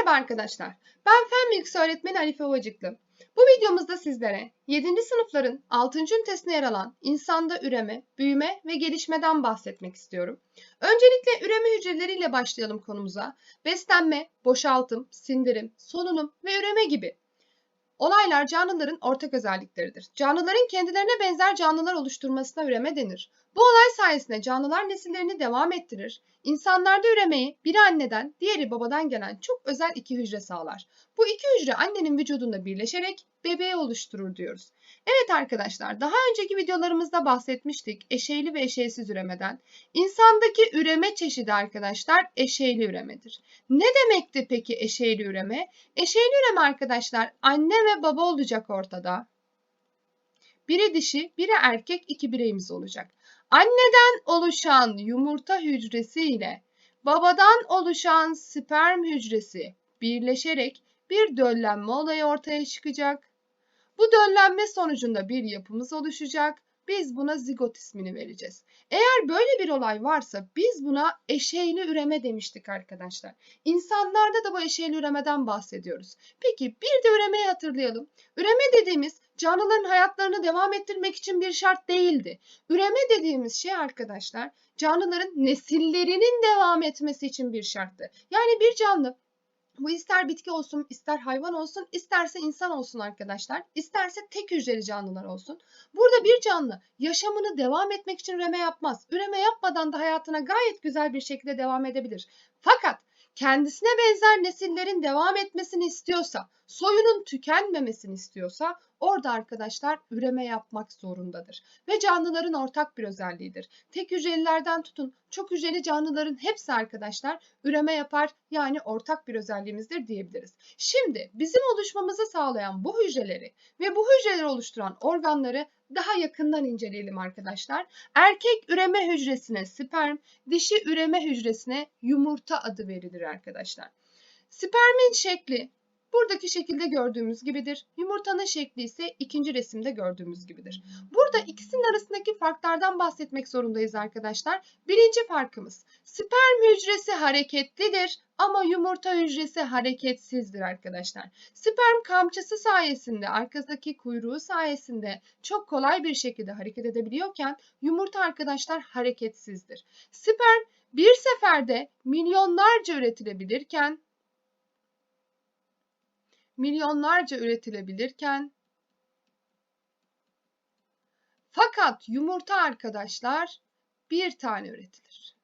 Merhaba arkadaşlar. Ben Fen Bilgisi öğretmeni Arife Ovacıklı. Bu videomuzda sizlere 7. sınıfların 6. ünitesine yer alan insanda üreme, büyüme ve gelişmeden bahsetmek istiyorum. Öncelikle üreme hücreleriyle başlayalım konumuza. Beslenme, boşaltım, sindirim, solunum ve üreme gibi olaylar canlıların ortak özellikleridir. Canlıların kendilerine benzer canlılar oluşturmasına üreme denir. Bu olay sayesinde canlılar nesillerini devam ettirir. İnsanlarda üremeyi biri anneden, diğeri babadan gelen çok özel iki hücre sağlar. Bu iki hücre annenin vücudunda birleşerek bebeği oluşturur diyoruz. Evet arkadaşlar, daha önceki videolarımızda bahsetmiştik eşeyli ve eşeysiz üremeden. İnsandaki üreme çeşidi arkadaşlar eşeyli üremedir. Ne demekti peki eşeyli üreme? Eşeyli üreme arkadaşlar anne ve baba olacak ortada. Biri dişi, biri erkek iki bireyimiz olacak. Anneden oluşan yumurta hücresi ile babadan oluşan sperm hücresi birleşerek bir döllenme olayı ortaya çıkacak. Bu döllenme sonucunda bir yapımız oluşacak. Biz buna zigot ismini vereceğiz. Eğer böyle bir olay varsa biz buna eşeyli üreme demiştik arkadaşlar. İnsanlarda da bu eşeyli üremeden bahsediyoruz. Peki bir de üremeyi hatırlayalım. Üreme dediğimiz canlıların hayatlarını devam ettirmek için bir şart değildi. Üreme dediğimiz şey arkadaşlar canlıların nesillerinin devam etmesi için bir şarttı. Yani bir canlı bu ister bitki olsun, ister hayvan olsun, isterse insan olsun arkadaşlar. İsterse tek hücreli canlılar olsun. Burada bir canlı yaşamını devam etmek için üreme yapmaz. Üreme yapmadan da hayatına gayet güzel bir şekilde devam edebilir. Fakat kendisine benzer nesillerin devam etmesini istiyorsa, soyunun tükenmemesini istiyorsa orada arkadaşlar üreme yapmak zorundadır. Ve canlıların ortak bir özelliğidir. Tek hücrelilerden tutun çok hücreli canlıların hepsi arkadaşlar üreme yapar yani ortak bir özelliğimizdir diyebiliriz. Şimdi bizim oluşmamızı sağlayan bu hücreleri ve bu hücreleri oluşturan organları daha yakından inceleyelim arkadaşlar. Erkek üreme hücresine sperm, dişi üreme hücresine yumurta adı verilir arkadaşlar. Spermin şekli buradaki şekilde gördüğümüz gibidir. Yumurtanın şekli ise ikinci resimde gördüğümüz gibidir. Burada ikisinin arasındaki farklardan bahsetmek zorundayız arkadaşlar. Birinci farkımız sperm hücresi hareketlidir ama yumurta hücresi hareketsizdir arkadaşlar. Sperm kamçısı sayesinde, arkasındaki kuyruğu sayesinde çok kolay bir şekilde hareket edebiliyorken yumurta arkadaşlar hareketsizdir. Sperm bir seferde milyonlarca üretilebilirken milyonlarca üretilebilirken fakat yumurta arkadaşlar bir tane üretilir.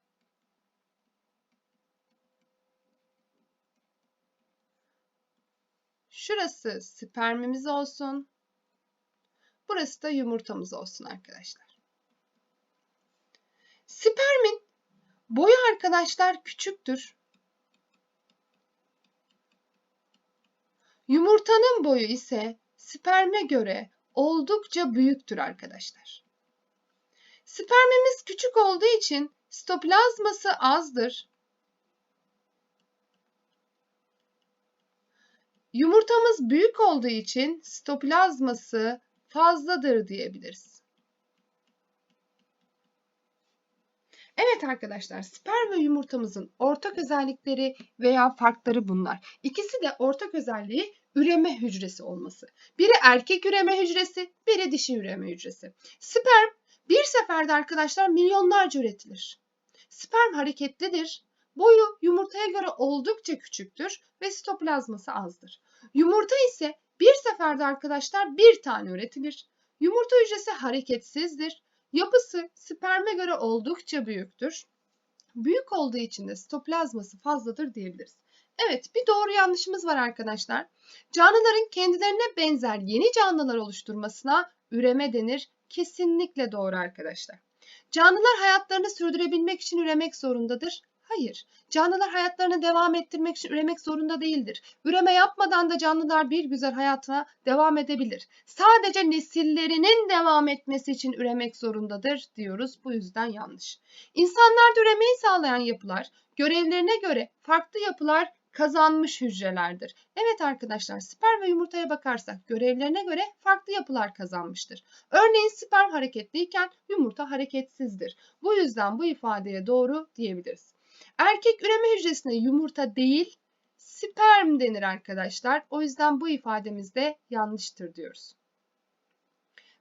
Şurası spermimiz olsun. Burası da yumurtamız olsun arkadaşlar. Spermin boyu arkadaşlar küçüktür. Yumurtanın boyu ise sperme göre oldukça büyüktür arkadaşlar. Spermimiz küçük olduğu için sitoplazması azdır. Yumurtamız büyük olduğu için sitoplazması fazladır diyebiliriz. Evet arkadaşlar sperm ve yumurtamızın ortak özellikleri veya farkları bunlar. İkisi de ortak özelliği üreme hücresi olması. Biri erkek üreme hücresi, biri dişi üreme hücresi. Sperm bir seferde arkadaşlar milyonlarca üretilir. Sperm hareketlidir. Boyu yumurtaya göre oldukça küçüktür ve sitoplazması azdır. Yumurta ise bir seferde arkadaşlar bir tane üretilir. Yumurta hücresi hareketsizdir. Yapısı sperme göre oldukça büyüktür. Büyük olduğu için de sitoplazması fazladır diyebiliriz. Evet bir doğru yanlışımız var arkadaşlar. Canlıların kendilerine benzer yeni canlılar oluşturmasına üreme denir. Kesinlikle doğru arkadaşlar. Canlılar hayatlarını sürdürebilmek için üremek zorundadır. Hayır. Canlılar hayatlarını devam ettirmek için üremek zorunda değildir. Üreme yapmadan da canlılar bir güzel hayatına devam edebilir. Sadece nesillerinin devam etmesi için üremek zorundadır diyoruz. Bu yüzden yanlış. İnsanlarda üremeyi sağlayan yapılar görevlerine göre farklı yapılar kazanmış hücrelerdir. Evet arkadaşlar sperm ve yumurtaya bakarsak görevlerine göre farklı yapılar kazanmıştır. Örneğin sperm hareketliyken yumurta hareketsizdir. Bu yüzden bu ifadeye doğru diyebiliriz. Erkek üreme hücresine yumurta değil sperm denir arkadaşlar. O yüzden bu ifademiz de yanlıştır diyoruz.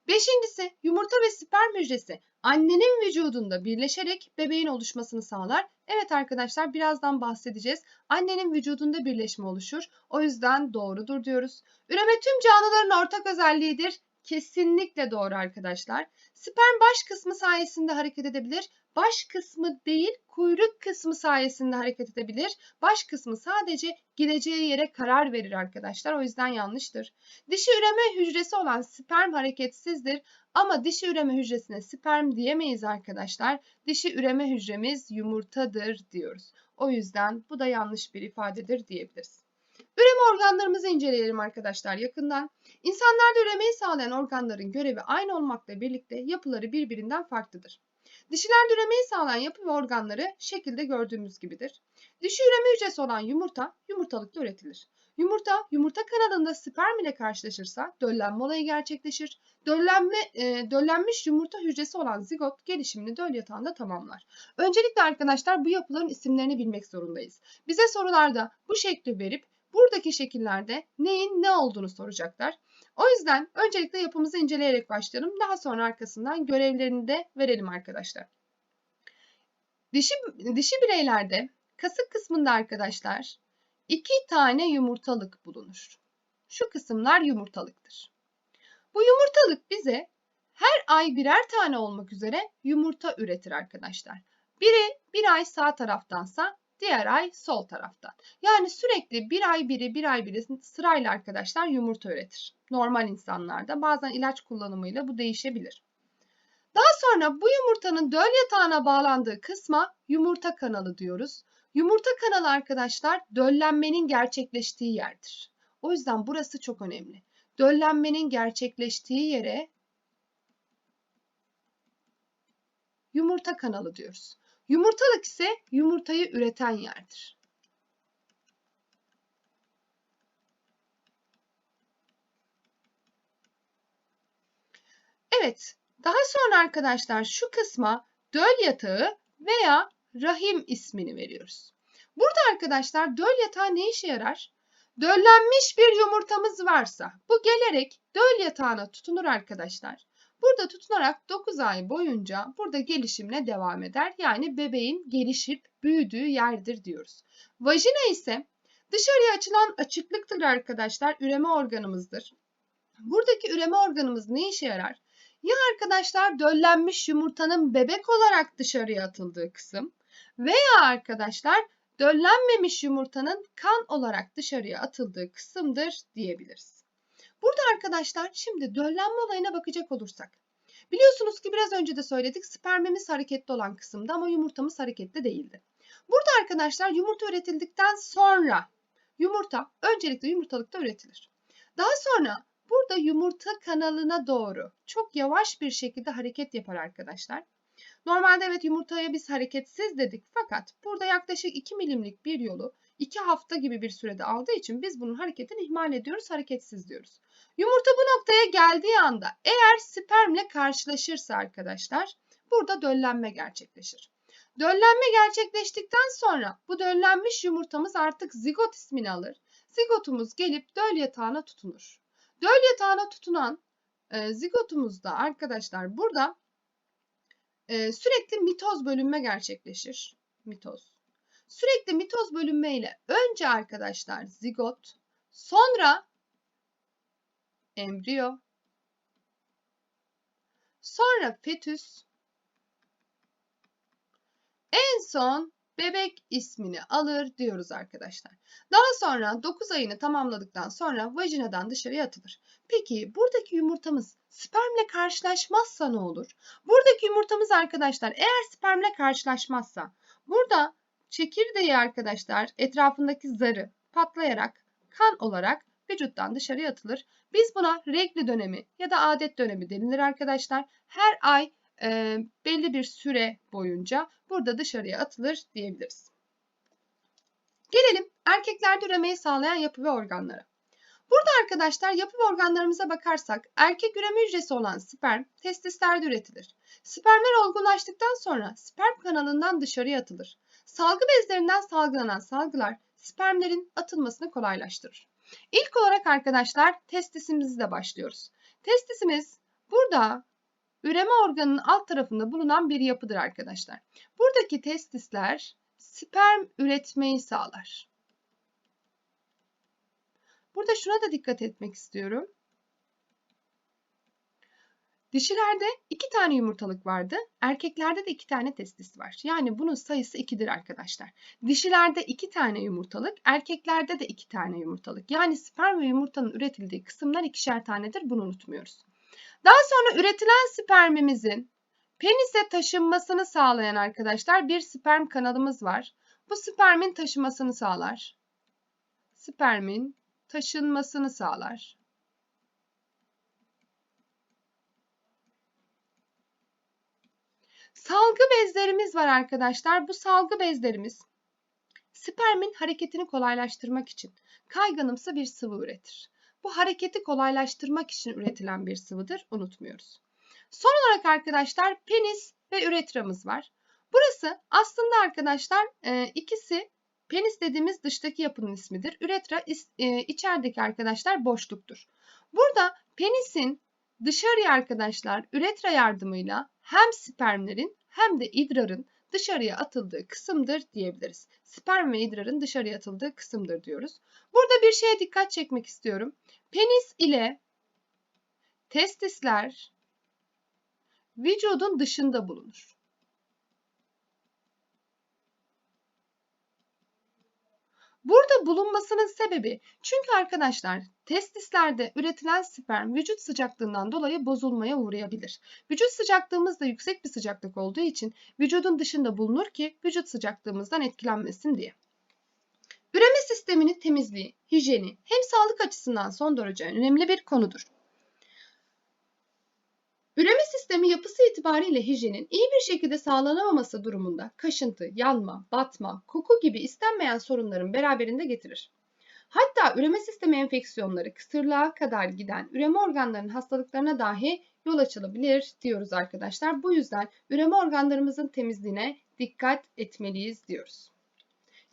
Beşincisi yumurta ve sperm hücresi annenin vücudunda birleşerek bebeğin oluşmasını sağlar. Evet arkadaşlar birazdan bahsedeceğiz. Annenin vücudunda birleşme oluşur. O yüzden doğrudur diyoruz. Üreme tüm canlıların ortak özelliğidir. Kesinlikle doğru arkadaşlar. Sperm baş kısmı sayesinde hareket edebilir. Baş kısmı değil, kuyruk kısmı sayesinde hareket edebilir. Baş kısmı sadece gideceği yere karar verir arkadaşlar. O yüzden yanlıştır. Dişi üreme hücresi olan sperm hareketsizdir. Ama dişi üreme hücresine sperm diyemeyiz arkadaşlar. Dişi üreme hücremiz yumurtadır diyoruz. O yüzden bu da yanlış bir ifadedir diyebiliriz. Üreme organlarımızı inceleyelim arkadaşlar yakından. İnsanlarda üremeyi sağlayan organların görevi aynı olmakla birlikte yapıları birbirinden farklıdır. Dişilerde üremeyi sağlayan yapı ve organları şekilde gördüğümüz gibidir. Dişi üreme hücresi olan yumurta yumurtalıkta üretilir. Yumurta, yumurta kanalında sperm ile karşılaşırsa döllenme olayı gerçekleşir. Döllenme, e, döllenmiş yumurta hücresi olan zigot gelişimini döl yatağında tamamlar. Öncelikle arkadaşlar bu yapıların isimlerini bilmek zorundayız. Bize sorularda bu şekli verip buradaki şekillerde neyin ne olduğunu soracaklar. O yüzden öncelikle yapımızı inceleyerek başlayalım. Daha sonra arkasından görevlerini de verelim arkadaşlar. Dişi, dişi bireylerde kasık kısmında arkadaşlar iki tane yumurtalık bulunur. Şu kısımlar yumurtalıktır. Bu yumurtalık bize her ay birer tane olmak üzere yumurta üretir arkadaşlar. Biri bir ay sağ taraftansa diğer ay sol taraftan. Yani sürekli bir ay biri bir ay biri sırayla arkadaşlar yumurta üretir. Normal insanlarda bazen ilaç kullanımıyla bu değişebilir. Daha sonra bu yumurtanın döl yatağına bağlandığı kısma yumurta kanalı diyoruz. Yumurta kanalı arkadaşlar döllenmenin gerçekleştiği yerdir. O yüzden burası çok önemli. Döllenmenin gerçekleştiği yere yumurta kanalı diyoruz. Yumurtalık ise yumurtayı üreten yerdir. Evet, daha sonra arkadaşlar şu kısma döl yatağı veya rahim ismini veriyoruz. Burada arkadaşlar döl yatağı ne işe yarar? Döllenmiş bir yumurtamız varsa bu gelerek döl yatağına tutunur arkadaşlar. Burada tutunarak 9 ay boyunca burada gelişimine devam eder. Yani bebeğin gelişip büyüdüğü yerdir diyoruz. Vajina ise dışarıya açılan açıklıktır arkadaşlar. Üreme organımızdır. Buradaki üreme organımız ne işe yarar? Ya arkadaşlar döllenmiş yumurtanın bebek olarak dışarıya atıldığı kısım veya arkadaşlar döllenmemiş yumurtanın kan olarak dışarıya atıldığı kısımdır diyebiliriz. Burada arkadaşlar şimdi döllenme olayına bakacak olursak. Biliyorsunuz ki biraz önce de söyledik spermimiz hareketli olan kısımda ama yumurtamız hareketli değildi. Burada arkadaşlar yumurta üretildikten sonra yumurta öncelikle yumurtalıkta üretilir. Daha sonra burada yumurta kanalına doğru çok yavaş bir şekilde hareket yapar arkadaşlar. Normalde evet yumurtaya biz hareketsiz dedik fakat burada yaklaşık 2 milimlik bir yolu 2 hafta gibi bir sürede aldığı için biz bunun hareketini ihmal ediyoruz, hareketsiz diyoruz. Yumurta bu noktaya geldiği anda eğer spermle karşılaşırsa arkadaşlar burada döllenme gerçekleşir. Döllenme gerçekleştikten sonra bu döllenmiş yumurtamız artık zigot ismini alır. Zigotumuz gelip döl yatağına tutunur. Döl yatağına tutunan e, zigotumuzda arkadaşlar burada e, sürekli mitoz bölünme gerçekleşir. Mitoz. Sürekli mitoz bölünme ile önce arkadaşlar zigot, sonra embriyo, sonra fetüs, en son bebek ismini alır diyoruz arkadaşlar. Daha sonra 9 ayını tamamladıktan sonra vajinadan dışarıya atılır. Peki buradaki yumurtamız spermle karşılaşmazsa ne olur? Buradaki yumurtamız arkadaşlar eğer spermle karşılaşmazsa burada çekirdeği arkadaşlar etrafındaki zarı patlayarak kan olarak vücuttan dışarıya atılır. Biz buna regli dönemi ya da adet dönemi denilir arkadaşlar. Her ay e, belli bir süre boyunca burada dışarıya atılır diyebiliriz. Gelelim erkeklerde üremeyi sağlayan yapı ve organlara. Burada arkadaşlar yapı ve organlarımıza bakarsak erkek üreme hücresi olan sperm testislerde üretilir. Spermler olgunlaştıktan sonra sperm kanalından dışarıya atılır. Salgı bezlerinden salgılanan salgılar spermlerin atılmasını kolaylaştırır. İlk olarak arkadaşlar testisimizle başlıyoruz. Testisimiz burada üreme organının alt tarafında bulunan bir yapıdır arkadaşlar. Buradaki testisler sperm üretmeyi sağlar. Burada şuna da dikkat etmek istiyorum. Dişilerde iki tane yumurtalık vardı. Erkeklerde de iki tane testis var. Yani bunun sayısı ikidir arkadaşlar. Dişilerde iki tane yumurtalık, erkeklerde de iki tane yumurtalık. Yani sperm ve yumurtanın üretildiği kısımlar ikişer tanedir. Bunu unutmuyoruz. Daha sonra üretilen spermimizin penise taşınmasını sağlayan arkadaşlar bir sperm kanalımız var. Bu spermin taşımasını sağlar. Spermin taşınmasını sağlar. Salgı bezlerimiz var arkadaşlar. Bu salgı bezlerimiz spermin hareketini kolaylaştırmak için kayganımsı bir sıvı üretir. Bu hareketi kolaylaştırmak için üretilen bir sıvıdır. Unutmuyoruz. Son olarak arkadaşlar penis ve üretramız var. Burası aslında arkadaşlar e, ikisi penis dediğimiz dıştaki yapının ismidir. Üretra e, içerideki arkadaşlar boşluktur. Burada penisin dışarıya arkadaşlar üretra yardımıyla hem spermlerin hem de idrarın dışarıya atıldığı kısımdır diyebiliriz. Sperm ve idrarın dışarıya atıldığı kısımdır diyoruz. Burada bir şeye dikkat çekmek istiyorum. Penis ile testisler vücudun dışında bulunur. Burada bulunmasının sebebi çünkü arkadaşlar testislerde üretilen sperm vücut sıcaklığından dolayı bozulmaya uğrayabilir. Vücut sıcaklığımız da yüksek bir sıcaklık olduğu için vücudun dışında bulunur ki vücut sıcaklığımızdan etkilenmesin diye. Üreme sisteminin temizliği, hijyeni hem sağlık açısından son derece önemli bir konudur. Üreme sistemi yapısı itibariyle hijyenin iyi bir şekilde sağlanamaması durumunda kaşıntı, yanma, batma, koku gibi istenmeyen sorunların beraberinde getirir. Hatta üreme sistemi enfeksiyonları kısırlığa kadar giden üreme organlarının hastalıklarına dahi yol açılabilir diyoruz arkadaşlar. Bu yüzden üreme organlarımızın temizliğine dikkat etmeliyiz diyoruz.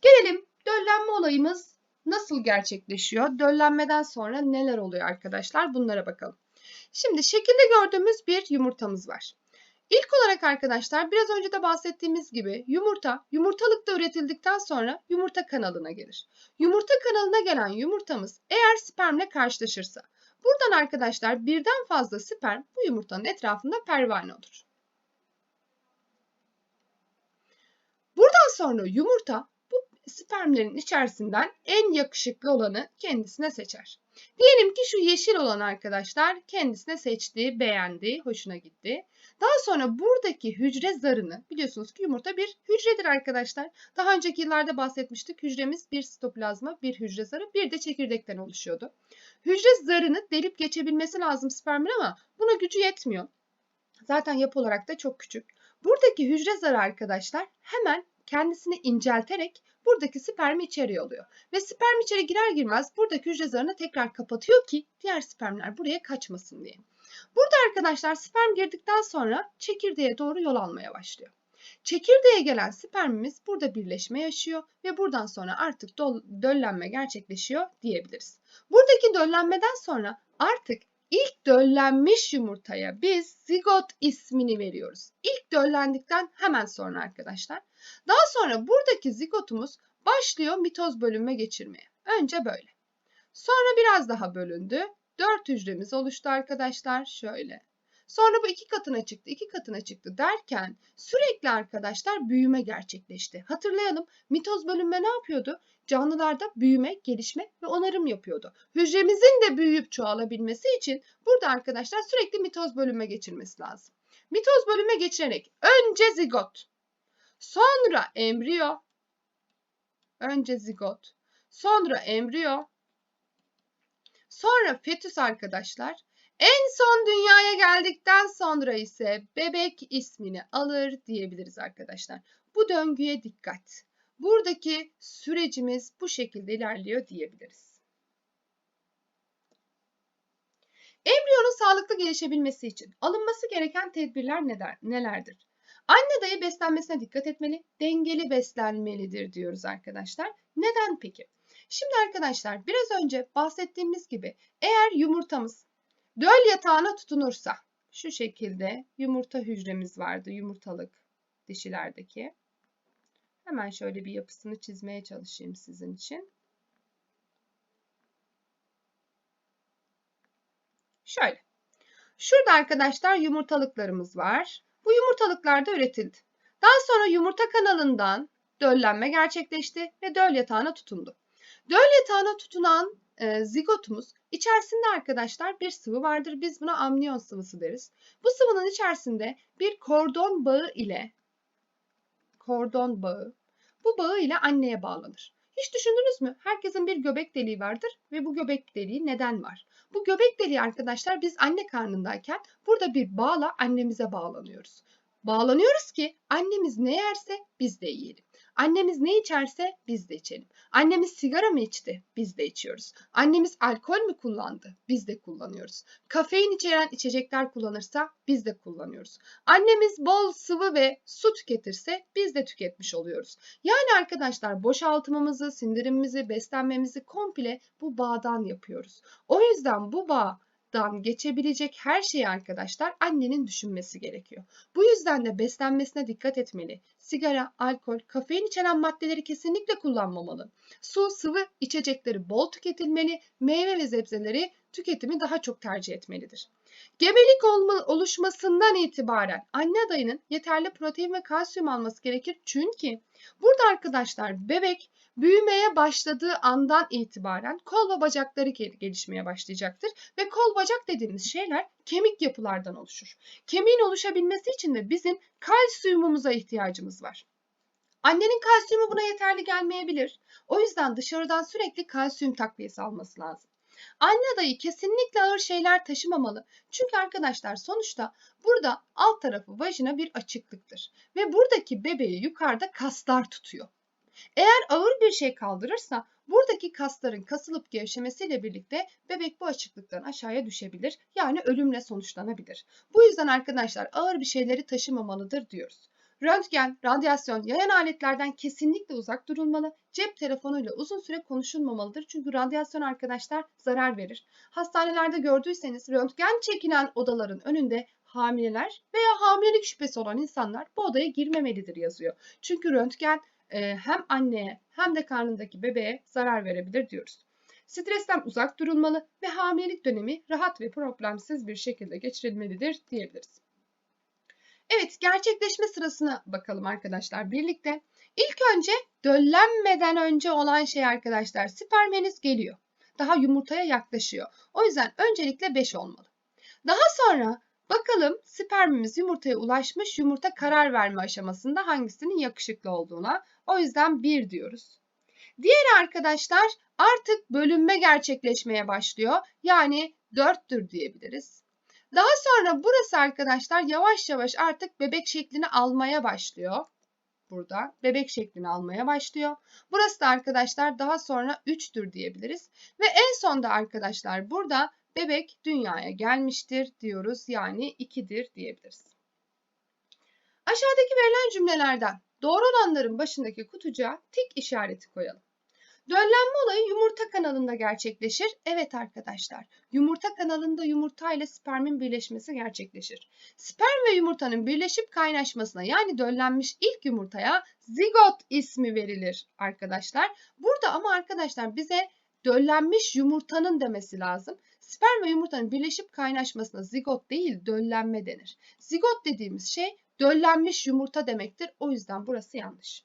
Gelelim döllenme olayımız nasıl gerçekleşiyor? Döllenmeden sonra neler oluyor arkadaşlar? Bunlara bakalım. Şimdi şekilde gördüğümüz bir yumurtamız var. İlk olarak arkadaşlar biraz önce de bahsettiğimiz gibi yumurta yumurtalıkta üretildikten sonra yumurta kanalına gelir. Yumurta kanalına gelen yumurtamız eğer spermle karşılaşırsa buradan arkadaşlar birden fazla sperm bu yumurtanın etrafında pervane olur. Buradan sonra yumurta spermlerin içerisinden en yakışıklı olanı kendisine seçer. Diyelim ki şu yeşil olan arkadaşlar kendisine seçti, beğendi, hoşuna gitti. Daha sonra buradaki hücre zarını biliyorsunuz ki yumurta bir hücredir arkadaşlar. Daha önceki yıllarda bahsetmiştik. Hücremiz bir sitoplazma, bir hücre zarı, bir de çekirdekten oluşuyordu. Hücre zarını delip geçebilmesi lazım spermin ama buna gücü yetmiyor. Zaten yapı olarak da çok küçük. Buradaki hücre zarı arkadaşlar hemen kendisini incelterek buradaki spermi içeri alıyor. Ve sperm içeri girer girmez buradaki hücre zarını tekrar kapatıyor ki diğer spermler buraya kaçmasın diye. Burada arkadaşlar sperm girdikten sonra çekirdeğe doğru yol almaya başlıyor. Çekirdeğe gelen spermimiz burada birleşme yaşıyor ve buradan sonra artık döllenme gerçekleşiyor diyebiliriz. Buradaki döllenmeden sonra artık ilk döllenmiş yumurtaya biz zigot ismini veriyoruz. İlk döllendikten hemen sonra arkadaşlar. Daha sonra buradaki zigotumuz başlıyor mitoz bölünme geçirmeye. Önce böyle. Sonra biraz daha bölündü. Dört hücremiz oluştu arkadaşlar. Şöyle. Sonra bu iki katına çıktı, iki katına çıktı derken sürekli arkadaşlar büyüme gerçekleşti. Hatırlayalım mitoz bölünme ne yapıyordu? Canlılarda büyüme, gelişme ve onarım yapıyordu. Hücremizin de büyüyüp çoğalabilmesi için burada arkadaşlar sürekli mitoz bölünme geçirmesi lazım. Mitoz bölünme geçirerek önce zigot, sonra embriyo, önce zigot, sonra embriyo, sonra fetüs arkadaşlar. En son dünyaya geldikten sonra ise bebek ismini alır diyebiliriz arkadaşlar. Bu döngüye dikkat. Buradaki sürecimiz bu şekilde ilerliyor diyebiliriz. Embriyonun sağlıklı gelişebilmesi için alınması gereken tedbirler nelerdir? Anne dayı beslenmesine dikkat etmeli, dengeli beslenmelidir diyoruz arkadaşlar. Neden peki? Şimdi arkadaşlar biraz önce bahsettiğimiz gibi eğer yumurtamız döl yatağına tutunursa şu şekilde yumurta hücremiz vardı yumurtalık dişilerdeki. Hemen şöyle bir yapısını çizmeye çalışayım sizin için. Şöyle. Şurada arkadaşlar yumurtalıklarımız var. Bu yumurtalıklar da üretildi. Daha sonra yumurta kanalından döllenme gerçekleşti ve döl yatağına tutundu. Döl yatağına tutunan e, zigotumuz içerisinde arkadaşlar bir sıvı vardır. Biz buna amniyon sıvısı deriz. Bu sıvının içerisinde bir kordon bağı ile kordon bağı bu bağı ile anneye bağlanır. Hiç düşündünüz mü? Herkesin bir göbek deliği vardır ve bu göbek deliği neden var? Bu göbek deliği arkadaşlar biz anne karnındayken burada bir bağla annemize bağlanıyoruz. Bağlanıyoruz ki annemiz ne yerse biz de yiyelim. Annemiz ne içerse biz de içelim. Annemiz sigara mı içti? Biz de içiyoruz. Annemiz alkol mü kullandı? Biz de kullanıyoruz. Kafein içeren içecekler kullanırsa biz de kullanıyoruz. Annemiz bol sıvı ve su tüketirse biz de tüketmiş oluyoruz. Yani arkadaşlar boşaltımımızı, sindirimimizi, beslenmemizi komple bu bağdan yapıyoruz. O yüzden bu bağ dan geçebilecek her şeyi arkadaşlar annenin düşünmesi gerekiyor. Bu yüzden de beslenmesine dikkat etmeli. Sigara, alkol, kafein içeren maddeleri kesinlikle kullanmamalı. Su, sıvı içecekleri bol tüketilmeli, meyve ve sebzeleri tüketimi daha çok tercih etmelidir. Gebelik olma, oluşmasından itibaren anne adayının yeterli protein ve kalsiyum alması gerekir. Çünkü burada arkadaşlar bebek büyümeye başladığı andan itibaren kol ve bacakları gelişmeye başlayacaktır. Ve kol bacak dediğimiz şeyler kemik yapılardan oluşur. Kemiğin oluşabilmesi için de bizim kalsiyumumuza ihtiyacımız var. Annenin kalsiyumu buna yeterli gelmeyebilir. O yüzden dışarıdan sürekli kalsiyum takviyesi alması lazım. Anne adayı kesinlikle ağır şeyler taşımamalı. Çünkü arkadaşlar sonuçta burada alt tarafı vajina bir açıklıktır. Ve buradaki bebeği yukarıda kaslar tutuyor. Eğer ağır bir şey kaldırırsa buradaki kasların kasılıp gevşemesiyle birlikte bebek bu açıklıktan aşağıya düşebilir. Yani ölümle sonuçlanabilir. Bu yüzden arkadaşlar ağır bir şeyleri taşımamalıdır diyoruz. Röntgen, radyasyon, yayan aletlerden kesinlikle uzak durulmalı. Cep telefonuyla uzun süre konuşulmamalıdır. Çünkü radyasyon arkadaşlar zarar verir. Hastanelerde gördüyseniz röntgen çekilen odaların önünde hamileler veya hamilelik şüphesi olan insanlar bu odaya girmemelidir yazıyor. Çünkü röntgen hem anneye hem de karnındaki bebeğe zarar verebilir diyoruz. Stresten uzak durulmalı ve hamilelik dönemi rahat ve problemsiz bir şekilde geçirilmelidir diyebiliriz. Evet, gerçekleşme sırasına bakalım arkadaşlar birlikte. İlk önce döllenmeden önce olan şey arkadaşlar sperm henüz geliyor. Daha yumurtaya yaklaşıyor. O yüzden öncelikle 5 olmalı. Daha sonra bakalım spermimiz yumurtaya ulaşmış. Yumurta karar verme aşamasında hangisinin yakışıklı olduğuna. O yüzden 1 diyoruz. Diğer arkadaşlar artık bölünme gerçekleşmeye başlıyor. Yani 4'tür diyebiliriz. Daha sonra burası arkadaşlar yavaş yavaş artık bebek şeklini almaya başlıyor. Burada bebek şeklini almaya başlıyor. Burası da arkadaşlar daha sonra 3'tür diyebiliriz. Ve en sonda arkadaşlar burada bebek dünyaya gelmiştir diyoruz. Yani 2'dir diyebiliriz. Aşağıdaki verilen cümlelerden doğru olanların başındaki kutucuğa tik işareti koyalım. Döllenme olayı yumurta kanalında gerçekleşir. Evet arkadaşlar, yumurta kanalında yumurta ile spermin birleşmesi gerçekleşir. Sperm ve yumurtanın birleşip kaynaşmasına yani döllenmiş ilk yumurtaya zigot ismi verilir arkadaşlar. Burada ama arkadaşlar bize döllenmiş yumurtanın demesi lazım. Sperm ve yumurtanın birleşip kaynaşmasına zigot değil döllenme denir. Zigot dediğimiz şey döllenmiş yumurta demektir. O yüzden burası yanlış.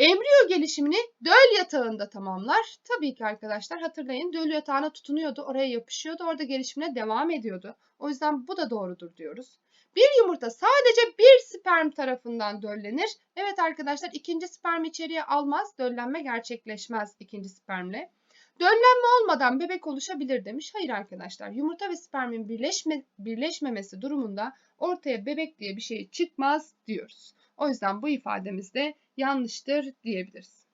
Embriyo gelişimini döl yatağında tamamlar. Tabii ki arkadaşlar hatırlayın döl yatağına tutunuyordu, oraya yapışıyordu, orada gelişimine devam ediyordu. O yüzden bu da doğrudur diyoruz. Bir yumurta sadece bir sperm tarafından döllenir. Evet arkadaşlar ikinci sperm içeriye almaz, döllenme gerçekleşmez ikinci spermle. Döllenme olmadan bebek oluşabilir demiş. Hayır arkadaşlar yumurta ve spermin birleşme, birleşmemesi durumunda ortaya bebek diye bir şey çıkmaz diyoruz. O yüzden bu ifademiz de yanlıştır diyebiliriz.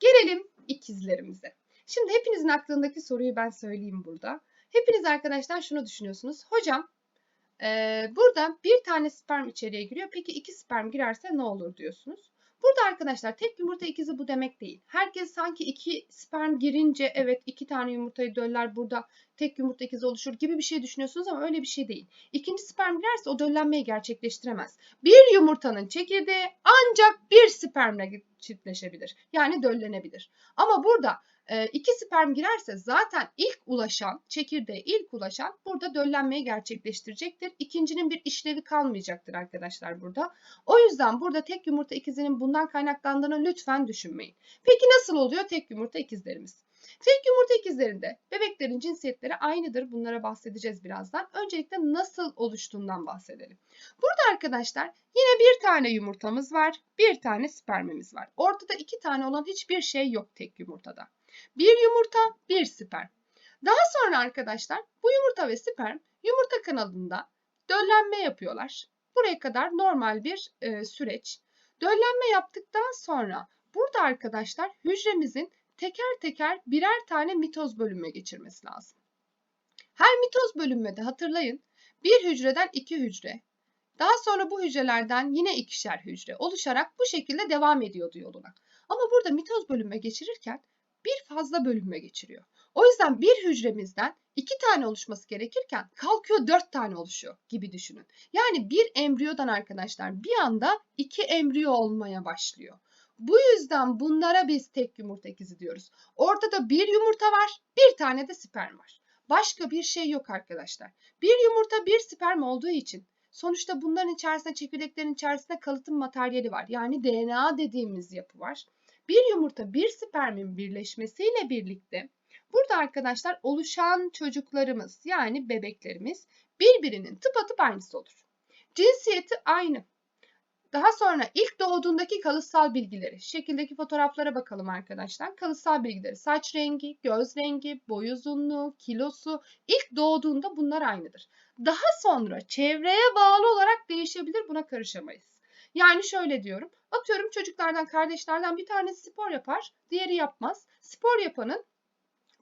Gelelim ikizlerimize. Şimdi hepinizin aklındaki soruyu ben söyleyeyim burada. Hepiniz arkadaşlar şunu düşünüyorsunuz. Hocam Ee, burada bir tane sperm içeriye giriyor. Peki iki sperm girerse ne olur diyorsunuz. Burada arkadaşlar tek yumurta ikizi bu demek değil. Herkes sanki iki sperm girince evet iki tane yumurtayı döller burada tek yumurta ikizi oluşur gibi bir şey düşünüyorsunuz ama öyle bir şey değil. İkinci sperm girerse o döllenmeyi gerçekleştiremez. Bir yumurtanın çekirdeği ancak bir spermle çiftleşebilir. Yani döllenebilir. Ama burada e, iki sperm girerse zaten ilk ulaşan, çekirdeğe ilk ulaşan burada döllenmeyi gerçekleştirecektir. İkincinin bir işlevi kalmayacaktır arkadaşlar burada. O yüzden burada tek yumurta ikizinin bundan kaynaklandığını lütfen düşünmeyin. Peki nasıl oluyor tek yumurta ikizlerimiz? Tek yumurta ikizlerinde bebeklerin cinsiyetleri aynıdır. Bunlara bahsedeceğiz birazdan. Öncelikle nasıl oluştuğundan bahsedelim. Burada arkadaşlar yine bir tane yumurtamız var, bir tane spermimiz var. Ortada iki tane olan hiçbir şey yok tek yumurtada. Bir yumurta, bir sperm. Daha sonra arkadaşlar bu yumurta ve sperm yumurta kanalında döllenme yapıyorlar. Buraya kadar normal bir e, süreç. Döllenme yaptıktan sonra burada arkadaşlar hücremizin teker teker birer tane mitoz bölünme geçirmesi lazım. Her mitoz bölünmede hatırlayın bir hücreden iki hücre, daha sonra bu hücrelerden yine ikişer hücre oluşarak bu şekilde devam ediyordu yoluna. Ama burada mitoz bölünme geçirirken bir fazla bölünme geçiriyor. O yüzden bir hücremizden iki tane oluşması gerekirken kalkıyor dört tane oluşuyor gibi düşünün. Yani bir embriyodan arkadaşlar bir anda iki embriyo olmaya başlıyor. Bu yüzden bunlara biz tek yumurta ikizi diyoruz. Ortada bir yumurta var, bir tane de sperm var. Başka bir şey yok arkadaşlar. Bir yumurta bir sperm olduğu için sonuçta bunların içerisinde çekirdeklerin içerisinde kalıtım materyali var. Yani DNA dediğimiz yapı var. Bir yumurta bir spermin birleşmesiyle birlikte burada arkadaşlar oluşan çocuklarımız yani bebeklerimiz birbirinin tıpatıp aynısı olur. Cinsiyeti aynı. Daha sonra ilk doğduğundaki kalıtsal bilgileri, şekildeki fotoğraflara bakalım arkadaşlar. Kalıtsal bilgileri, saç rengi, göz rengi, boy uzunluğu, kilosu, ilk doğduğunda bunlar aynıdır. Daha sonra çevreye bağlı olarak değişebilir, buna karışamayız. Yani şöyle diyorum, atıyorum çocuklardan, kardeşlerden bir tanesi spor yapar, diğeri yapmaz. Spor yapanın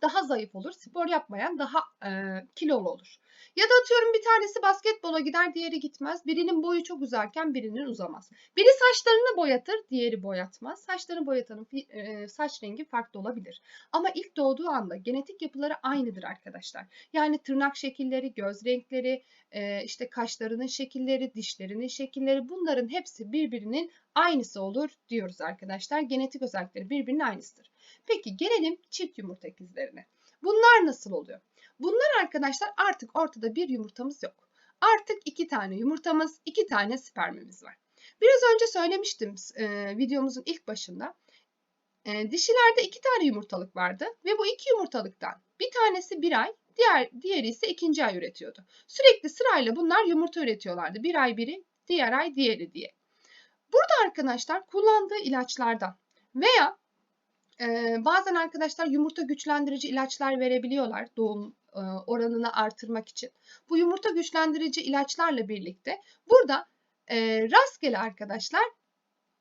daha zayıf olur, spor yapmayan daha e, kilolu olur. Ya da atıyorum bir tanesi basketbola gider, diğeri gitmez. Birinin boyu çok uzarken birinin uzamaz. Biri saçlarını boyatır, diğeri boyatmaz. Saçlarını boyatanın e, saç rengi farklı olabilir. Ama ilk doğduğu anda genetik yapıları aynıdır arkadaşlar. Yani tırnak şekilleri, göz renkleri, e, işte kaşlarının şekilleri, dişlerinin şekilleri bunların hepsi birbirinin aynısı olur diyoruz arkadaşlar. Genetik özellikleri birbirinin aynısıdır. Peki gelelim çift yumurta ikizlerine. Bunlar nasıl oluyor? Bunlar arkadaşlar artık ortada bir yumurtamız yok. Artık iki tane yumurtamız, iki tane spermimiz var. Biraz önce söylemiştim e, videomuzun ilk başında. E, dişilerde iki tane yumurtalık vardı ve bu iki yumurtalıktan bir tanesi bir ay, diğer diğeri ise ikinci ay üretiyordu. Sürekli sırayla bunlar yumurta üretiyorlardı. Bir ay biri, diğer ay diğeri diye. Burada arkadaşlar kullandığı ilaçlardan veya e, bazen arkadaşlar yumurta güçlendirici ilaçlar verebiliyorlar doğum oranını artırmak için. Bu yumurta güçlendirici ilaçlarla birlikte burada e, rastgele arkadaşlar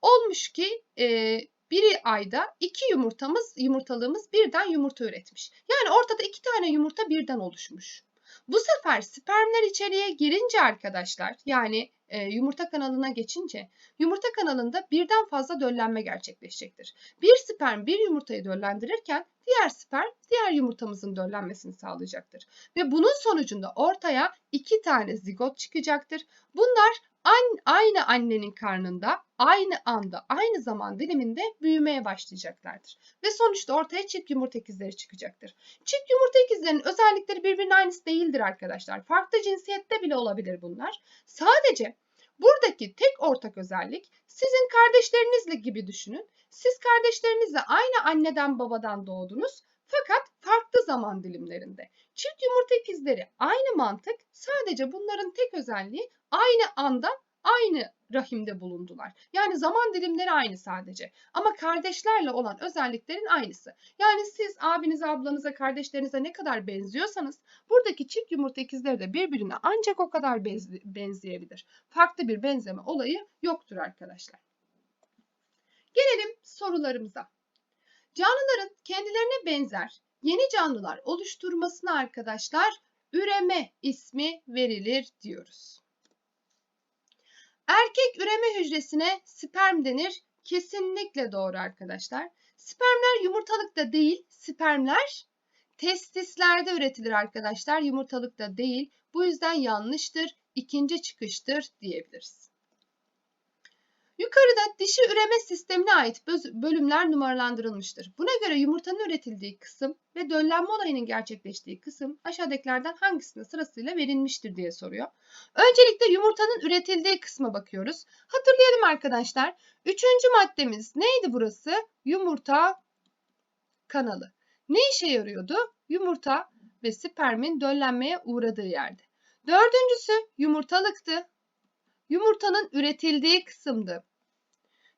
olmuş ki e, bir ayda iki yumurtamız, yumurtalığımız birden yumurta üretmiş. Yani ortada iki tane yumurta birden oluşmuş. Bu sefer spermler içeriye girince arkadaşlar yani e, yumurta kanalına geçince yumurta kanalında birden fazla döllenme gerçekleşecektir. Bir sperm bir yumurtayı döllendirirken diğer sperm diğer yumurtamızın döllenmesini sağlayacaktır. Ve bunun sonucunda ortaya iki tane zigot çıkacaktır. Bunlar aynı annenin karnında aynı anda aynı zaman diliminde büyümeye başlayacaklardır. Ve sonuçta ortaya çift yumurta ikizleri çıkacaktır. Çift yumurta ikizlerinin özellikleri birbirinin aynısı değildir arkadaşlar. Farklı cinsiyette bile olabilir bunlar. Sadece buradaki tek ortak özellik sizin kardeşlerinizle gibi düşünün. Siz kardeşlerinizle aynı anneden babadan doğdunuz fakat farklı zaman dilimlerinde. Çift yumurta ikizleri aynı mantık sadece bunların tek özelliği aynı anda aynı rahimde bulundular. Yani zaman dilimleri aynı sadece. Ama kardeşlerle olan özelliklerin aynısı. Yani siz abinize, ablanıza, kardeşlerinize ne kadar benziyorsanız buradaki çift yumurta ikizleri de birbirine ancak o kadar benzeyebilir. Farklı bir benzeme olayı yoktur arkadaşlar. Gelelim sorularımıza. Canlıların kendilerine benzer yeni canlılar oluşturmasına arkadaşlar üreme ismi verilir diyoruz. Erkek üreme hücresine sperm denir. Kesinlikle doğru arkadaşlar. Spermler yumurtalıkta değil, spermler testislerde üretilir arkadaşlar. Yumurtalıkta değil. Bu yüzden yanlıştır. İkinci çıkıştır diyebiliriz. Yukarıda dişi üreme sistemine ait bölümler numaralandırılmıştır. Buna göre yumurtanın üretildiği kısım ve döllenme olayının gerçekleştiği kısım aşağıdakilerden hangisinde sırasıyla verilmiştir diye soruyor. Öncelikle yumurtanın üretildiği kısma bakıyoruz. Hatırlayalım arkadaşlar. Üçüncü maddemiz neydi burası? Yumurta kanalı. Ne işe yarıyordu? Yumurta ve spermin döllenmeye uğradığı yerde. Dördüncüsü yumurtalıktı. Yumurtanın üretildiği kısımdı.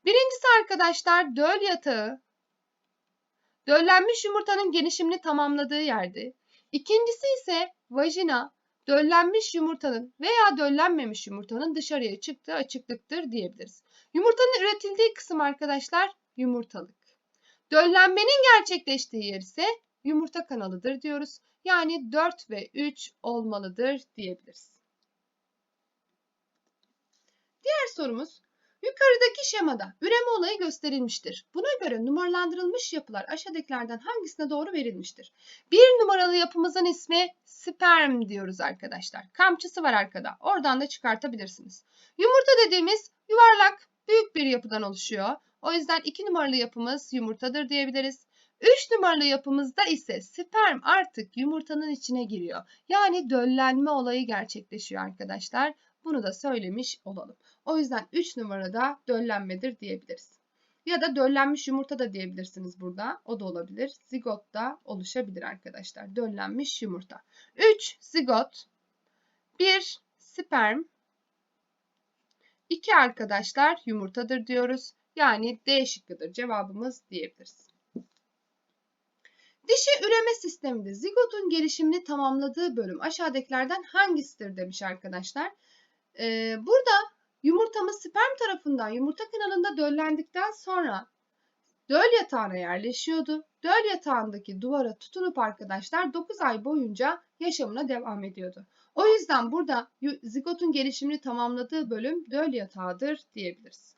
Birincisi arkadaşlar döl yatağı. Döllenmiş yumurtanın gelişimini tamamladığı yerde. İkincisi ise vajina. Döllenmiş yumurtanın veya döllenmemiş yumurtanın dışarıya çıktığı açıklıktır diyebiliriz. Yumurtanın üretildiği kısım arkadaşlar yumurtalık. Döllenmenin gerçekleştiği yer ise yumurta kanalıdır diyoruz. Yani 4 ve 3 olmalıdır diyebiliriz. Diğer sorumuz Yukarıdaki şemada üreme olayı gösterilmiştir. Buna göre numaralandırılmış yapılar aşağıdakilerden hangisine doğru verilmiştir? Bir numaralı yapımızın ismi sperm diyoruz arkadaşlar. Kamçısı var arkada. Oradan da çıkartabilirsiniz. Yumurta dediğimiz yuvarlak, büyük bir yapıdan oluşuyor. O yüzden iki numaralı yapımız yumurtadır diyebiliriz. 3 numaralı yapımızda ise sperm artık yumurtanın içine giriyor. Yani döllenme olayı gerçekleşiyor arkadaşlar. Bunu da söylemiş olalım. O yüzden 3 numarada döllenmedir diyebiliriz. Ya da döllenmiş yumurta da diyebilirsiniz burada. O da olabilir. Zigot da oluşabilir arkadaşlar. Döllenmiş yumurta. 3 zigot, 1 sperm, 2 arkadaşlar yumurtadır diyoruz. Yani D şıkkıdır cevabımız diyebiliriz. Dişi üreme sisteminde zigotun gelişimini tamamladığı bölüm aşağıdakilerden hangisidir demiş arkadaşlar. Ee, burada yumurtamız sperm tarafından yumurta kanalında döllendikten sonra döl yatağına yerleşiyordu. Döl yatağındaki duvara tutunup arkadaşlar 9 ay boyunca yaşamına devam ediyordu. O yüzden burada zigotun gelişimini tamamladığı bölüm döl yatağıdır diyebiliriz.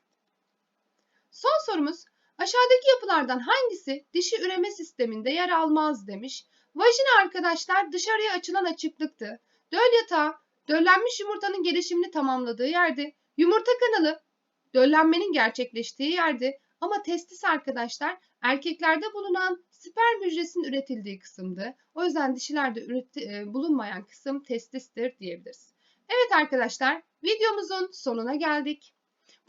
Son sorumuz aşağıdaki yapılardan hangisi dişi üreme sisteminde yer almaz demiş. Vajina arkadaşlar dışarıya açılan açıklıktı. Döl yatağı döllenmiş yumurtanın gelişimini tamamladığı yerde, yumurta kanalı döllenmenin gerçekleştiği yerde ama testis arkadaşlar erkeklerde bulunan sperm hücresinin üretildiği kısımdı. O yüzden dişilerde üreti, e, bulunmayan kısım testistir diyebiliriz. Evet arkadaşlar videomuzun sonuna geldik.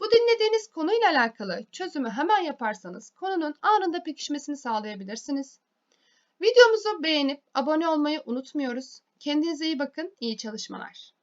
Bu dinlediğiniz konuyla alakalı çözümü hemen yaparsanız konunun anında pekişmesini sağlayabilirsiniz. Videomuzu beğenip abone olmayı unutmuyoruz. Kendinize iyi bakın, iyi çalışmalar.